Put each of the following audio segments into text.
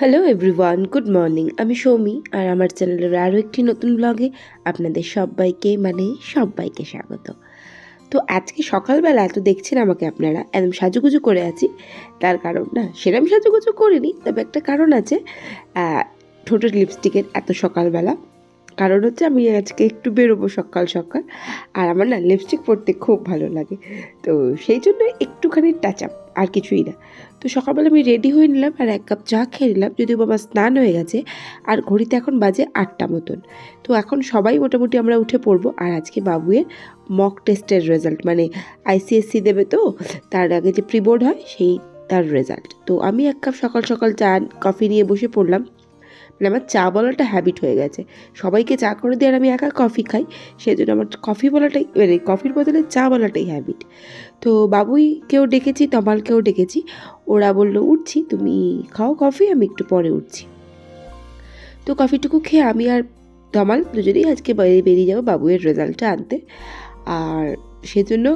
Hello everyone good morning আমি সৌমি আর আমার চ্যানেলের আরও একটি নতুন ব্লগে আপনাদের সবাইকে মানে সবাইকে স্বাগত। তো আজকে সকালবেলা এত দেখছেন আমাকে আপনারা, একদম সাজুগুজু করে আছি। তার কারণ না, সেরম সাজুগুজু করিনি, তবে একটা কারণ আছে ঠোঁটের লিপস্টিকের এত সকালবেলা। কারণ হচ্ছে আমি আজকে একটু বেরোবো সকাল সকাল, আর আমার না লিপস্টিক পরতে খুব ভালো লাগে। তো সেই জন্য একটুখানি টাচ আপ আর কিছুই না। তো সকালবেলা আমি রেডি হয়ে নিলাম আর এক কাপ চা খেয়ে নিলাম। যদিও বাবা স্নান হয়ে গেছে আর ঘড়িতে এখন বাজে আটটা মতন। তো এখন সবাই মোটামুটি আমরা উঠে পড়ব আর আজকে বাবুয়ের মক টেস্টের রেজাল্ট মানে আইসিএসসি দেবে তো, তার আগে যে প্রিবোর্ড হয় সেই তার রেজাল্ট তো আমি এক কাপ সকাল সকাল চা কফি নিয়ে বসে পড়লাম। মানে আমার চা বলাটা হ্যাবিট হয়ে গেছে। সবাইকে চা করে দিয়ে আর আমি একা কফি খাই সেই জন্য আমার কফি বলাটাই মানে কফির বদলে চা বলাটাই হ্যাবিট তো বাবুইকেও ডেকেছি, তমালকেও ডেকেছি, ওরা বলল, উঠছি, তুমি খাও কফি আমি একটু পরে উঠছি। তো কফিটুকু খেয়ে আমি আর তমাল দুজনেই আজকে বাইরে বেরিয়ে যাব বাবুয়ের রেজাল্টটা আনতে। আর সেজন্য,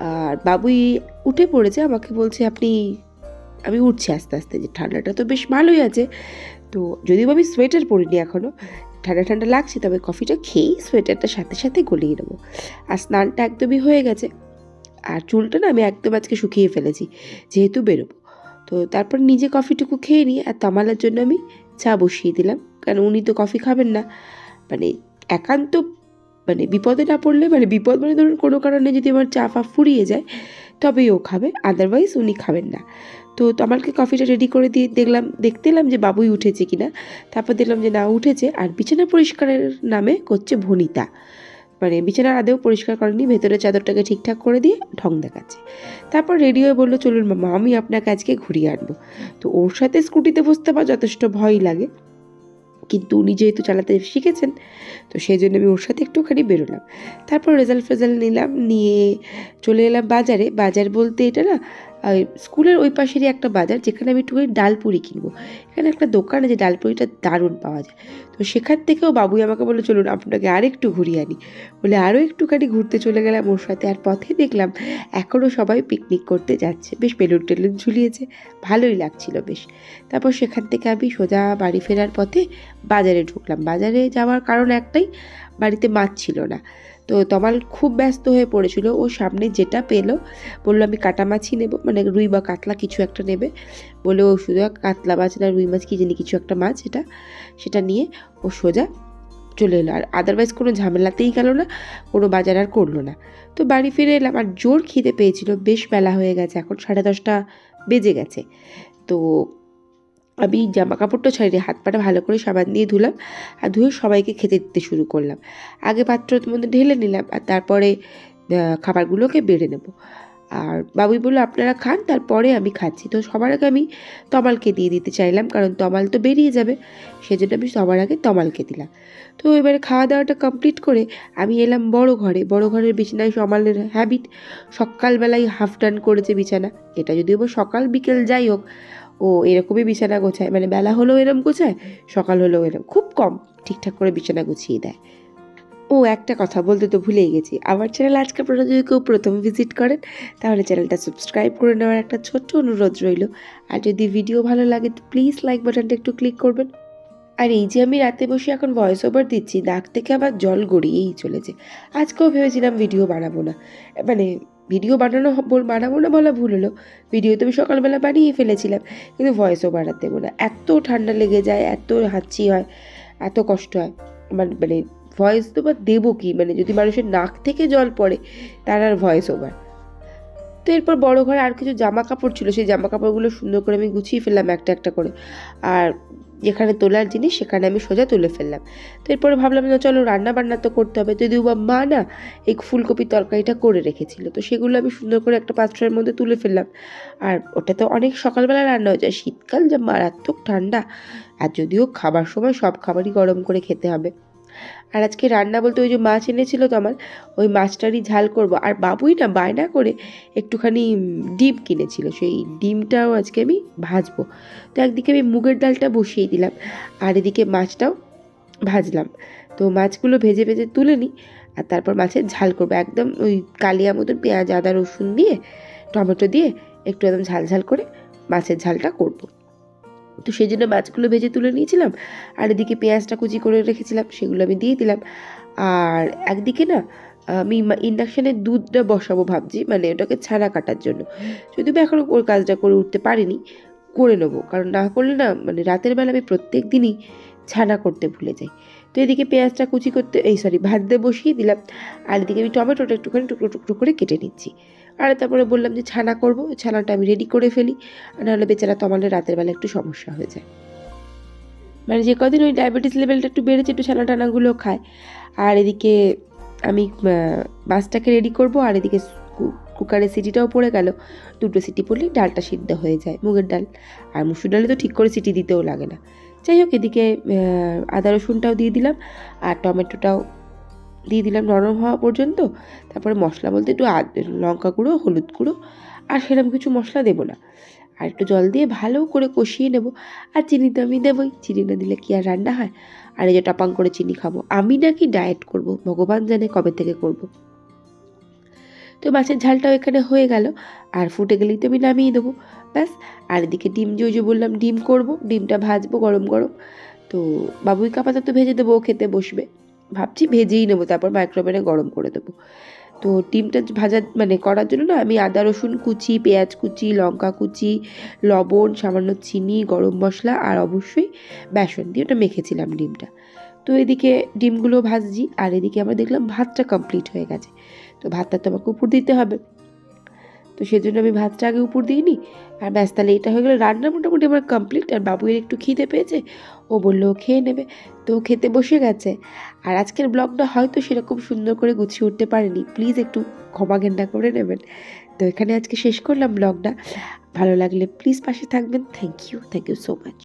আর বাবুই উঠে পড়েছে, আমাকে বলছে, আপনি আমি উঠছি আস্তে আস্তে যে ঠান্ডাটা তো বেশ ভালোই আছে। তো যদিও আমি সোয়েটার পরিনি এখনও ঠান্ডা ঠান্ডা লাগছে, তবে কফিটা খেয়েই সোয়েটারটার সাথে সাথে গলিয়ে নেব। আর স্নানটা একদমই হয়ে গেছে। আর চুলটা না আমি একদম আজকে শুকিয়ে ফেলেছি, যেহেতু বেরোবো। তো তারপর নিজে কফিটুকু খেয়ে নিই আর তামালার জন্য আমি চা বসিয়ে দিলাম। কারণ উনি তো কফি খাবেন না। মানে একান্ত মানে বিপদে না পড়লে মানে বিপদ মানে ধরুন কোনো কারণে যদি আমার চা ফা ফুরিয়ে যায় তবেই ও খাবে আদারওয়াইজ উনি খাবেন না। তো তামালকে কফিটা রেডি করে দিয়ে দেখলাম, দেখতে এলাম যে বাবুই উঠেছে কিনা। তারপর দেখলাম যে না, উঠেছে। আর বিছানা পরিষ্কারের নামে করছে ভনিতা। মানে বিছানার আদেও পরিষ্কার করেনি ভেতরে চাদরটাকে ঠিকঠাক করে দিয়ে ঢং দেখাচ্ছে। তারপর রেডি হয়ে বলল, চলুন মামা, আমি আপনাকে আজকে ঘুরিয়ে আনব। তো ওর সাথে স্কুটিতে বসতে আমার যথেষ্ট ভয় লাগে। কিন্তু উনি যেহেতু চালাতে শিখেছেন, তো সেই জন্য আমি ওর সাথে একটুখানি বেরোলাম। তারপর রেজাল্ট ফেজাল্ট নিলাম, নিয়ে চলে এলাম বাজারে। বাজার বলতে এটা না স্কুলের ওই পাশেরই একটা বাজার যেখানে আমি একটুখানি ডালপুরি কিনবো। এখানে একটা দোকান আছে, ডালপুরিটা দারুণ পাওয়া যায়। তো সেখান থেকেও বাবুই আমাকে বলল, চলুন, আপনাকে আর একটু ঘুরিয়ে আনি। বলে আরও একটুখানি ঘুরতে চলে গেলাম ওর সাথে, আর পথে দেখলাম এখনও সবাই পিকনিক করতে যাচ্ছে। বেশ বেলুন টেলুন ঝুলিয়েছে, ভালোই লাগছিল বেশ। তারপর সেখান থেকে আমি সোজা বাড়ি ফেরার পথে বাজারে ঢুকলাম। বাজারে যাওয়ার কারণ একটাই বাড়িতে মাছ ছিল না। তো তমাল খুব ব্যস্ত হয়ে পড়েছিল। ও সামনে যেটা পেল, বলল, আমি কাটা মাছই নেব মানে রুই বা কাতলা কিছু একটা নেবে। বলে ও সোজা কাতলা মাছ না, রুই মাছ কি জানি কিছু একটা মাছ এটা। সেটা নিয়ে ও সোজা চলে এলো। আর আদারওয়াইজ কোনো ঝামেলাতেই গেল না, কোনো বাজার আর করল না। তো বাড়ি ফিরে এলাম, আর জোর খিদে পেয়েছিল। বেশ বেলা হয়ে গেছে, এখন সাড়ে দশটা বেজে গেছে। তো আমি জামা কাপড়টা ছাড়ি হাত পাটা ভালো করে সাবান দিয়ে ধুলাম আর ধুয়ে সবাইকে খেতে দিতে শুরু করলাম। আগে পাত্রের মধ্যে ঢেলে নিলাম আর তারপরে খাবারগুলোকে বেড়ে নেব। আর বাবুই বলল, আপনারা খান, তারপরে আমি খাচ্ছি। তো সবার আগে আমি তমালকে দিয়ে দিতে চাইলাম, কারণ তমাল তো বেরিয়ে যাবে। সেজন্য আমি সবার আগে তমালকে দিলাম। তো এবারে খাওয়া দাওয়াটা কমপ্লিট করে আমি এলাম বড় ঘরে। বড় ঘরের বিছানায় সমালের হ্যাবিট সকালবেলায় হাফ ডান করেছে বিছানা। এটা যদিও বা সকাল বিকেল যাই হোক ও এরকমই বিছানা গোছায় মানে বেলা হলেও এরম গোছায়, সকাল হলেও এরম, খুব কম ঠিকঠাক করে বিছানা গুছিয়ে দেয়। ও একটা কথা বলতে তো ভুলেই গেছি, আমার চ্যানেল আজকে আপনারা যদি কেউ প্রথম ভিজিট করেন, তাহলে চ্যানেলটা সাবস্ক্রাইব করে নেওয়ার একটা ছোট্ট অনুরোধ রইল। আর যদি ভিডিও ভালো লাগে, তো প্লিজ লাইক বাটনটা একটু ক্লিক করবেন। আর এই যে আমি রাতে বসে এখন ভয়েস ওভার দিচ্ছি, নাক থেকে আবার জল গড়িয়েই চলেছে। আজকেও ভেবেছিলাম ভিডিও বানাবো না। মানে ভিডিও বানানো বানাবো না বলা ভুল হলো। ভিডিও তো আমি সকালবেলা বানিয়ে ফেলেছিলাম, কিন্তু ভয়েসও আর দেবো না। এত ঠান্ডা লেগে যায়, এত হাঁচি হয়, এত কষ্ট হয়। আমার মানে ভয়েস তো বা দেবো কি? মানে যদি মানুষের নাক থেকে জল পড়ে, তার আর ভয়েস ওভার এরপর বড় ঘরে আর কিছু জামা কাপড় ছিল, সেই জামা কাপড়গুলো সুন্দর করে আমি গুছিয়ে ফেললাম একটা একটা করে। আর যেখানে তোলার জিনিস সেখানে আমি সোজা তুলে ফেললাম। তো এরপরে ভাবলাম না চলো রান্না বান্না তো করতে হবে। যদিও বা মা না এই ফুলকপির তরকারিটা করে রেখেছিল, তো সেগুলো আমি সুন্দর করে একটা পাত্রের মধ্যে তুলে ফেললাম। আর ওটা তো অনেক সকালবেলা রান্না হয়ে যায়, শীতকাল যা মারাত্মক ঠান্ডা। আর যদিও খাবার সময় সব খাবারই গরম করে খেতে হবে। আর আজকে রান্না বলতে ওই যে মাছ এনেছিল তো আমার, ওই মাছটারই ঝাল করব। আর বাবুই না বায়না করে একটুখানি ডিম কিনেছিল, সেই ডিমটাও আজকে আমি ভাজবো। তো একদিকে আমি মুগের ডালটা বসিয়ে দিলাম, আর এদিকে মাছটাও ভাজলাম। তো মাছগুলো ভেজে ভেজে তুলে নিই, আর তারপর মাছের ঝাল করব। একদম ওই কালিয়া মতন পেঁয়াজ, আদা, রসুন দিয়ে, টমেটো দিয়ে একটু একদম ঝাল ঝাল করে মাছের ঝালটা করব। তো সেই জন্য মাছগুলো ভেজে তুলে নিয়েছিলাম। আর এদিকে পেঁয়াজটা কুচি করে রেখেছিলাম, সেগুলো আমি দিয়ে দিলাম। আর একদিকে না, আমি ইন্ডাকশানে দুধটা বসাবো ভাবছি মানে ওটাকে ছানা কাটার জন্য। যদিও এখনও ওই কাজটা করে উঠতে পারিনি, করে নেব। কারণ না করলে না মানে রাতের বেলা আমি প্রত্যেক দিনই ছানা করতে ভুলে যাই। তো এদিকে পেঁয়াজটা কুচি করতে, এই সরি ভাজতে বসিয়ে দিলাম। আর এদিকে আমি টমেটোটা একটুখানি টুকরো টুকরো করে কেটে নিচ্ছি। আর তারপরে বললাম যে ছানা করব, ছানাটা আমি রেডি করে ফেলি। নাহলে বেচারা তো আমাদের রাতের বেলা একটু সমস্যা হয়ে যায়। মানে যে কদিন ওই ডায়াবেটিস লেভেলটা একটু বেড়েছে, একটু ছানা টানাগুলো খায়। আর এদিকে আমি মাছটাকে রেডি করব, আর এদিকে কুকারে সিটিটাও পড়ে গেল। দুটো সিটি পড়লে ডালটা সিদ্ধ হয়ে যায়, মুগের ডাল। আর মুসুর ডালে তো ঠিক করে সিটি দিতেও লাগে না। যাই হোক, এদিকে আদা রসুনটাও দিয়ে দিলাম, আর টমেটোটাও দিয়ে দিলাম নরম হওয়া পর্যন্ত। তারপরে মশলা বলতে একটু লঙ্কা গুঁড়ো, হলুদ গুঁড়ো, আর সেরকম কিছু মশলা দেবো না। আর একটু জল দিয়ে ভালো করে কষিয়ে নেব। আর চিনি তো আমি দেবই, চিনি না দিলে কি আর রান্না হয়? আর এই যে টপাং করে চিনি খাব, আমি নাকি ডায়েট করব, ভগবান জানে কবে থেকে করব। তো মাছের ঝালটাও এখানে হয়ে গেল, আর ফুটে গেলেই তো আমি নামিয়ে দেবো। ব্যাস, আর এদিকে ডিম যে ওই যে বললাম, ডিম করব, ডিমটা ভাজবো গরম গরম। তো বাবুই কাপাতা তো ভেজে দেবো, ও খেতে বসবে। ভাবছি ভেজেই নেব, তারপর মাইক্রোওভেনে গরম করে দেবো। তো ডিমটা ভাজা মানে করার জন্য না আমি আদা, রসুন কুচি, পেঁয়াজ কুচি, লঙ্কা কুচি, লবণ, সামান্য চিনি, গরম মশলা আর অবশ্যই বেসন দিয়ে ওটা মেখেছিলাম ডিমটা। তো এদিকে ডিমগুলো ভাজছি আর এদিকে আমরা দেখলাম ভাতটা কমপ্লিট হয়ে গেছে। তো ভাতটা তো আমাকে উপর দিতে হবে। তো সেজন্য আমি ভাতটা আগে উপর দিইনি আর ব্যাস, তাহলে এটা হয়ে গেলো রান্না। মোটামুটি আমার কমপ্লিট আর বাবুয়ের একটু খিদে পেয়েছে, ও বলল, খেয়ে নেবে। তো খেতে বসে গেছে। আর আজকের ব্লগটা হয়তো সেরকম সুন্দর করে গুছিয়ে উঠতে পারেনি। প্লিজ একটু ক্ষমা ঘেন্না করে নেবেন। তো এখানে আজকে শেষ করলাম ব্লগটা ভালো লাগলে প্লিজ পাশে থাকবেন। Thank you thank you so much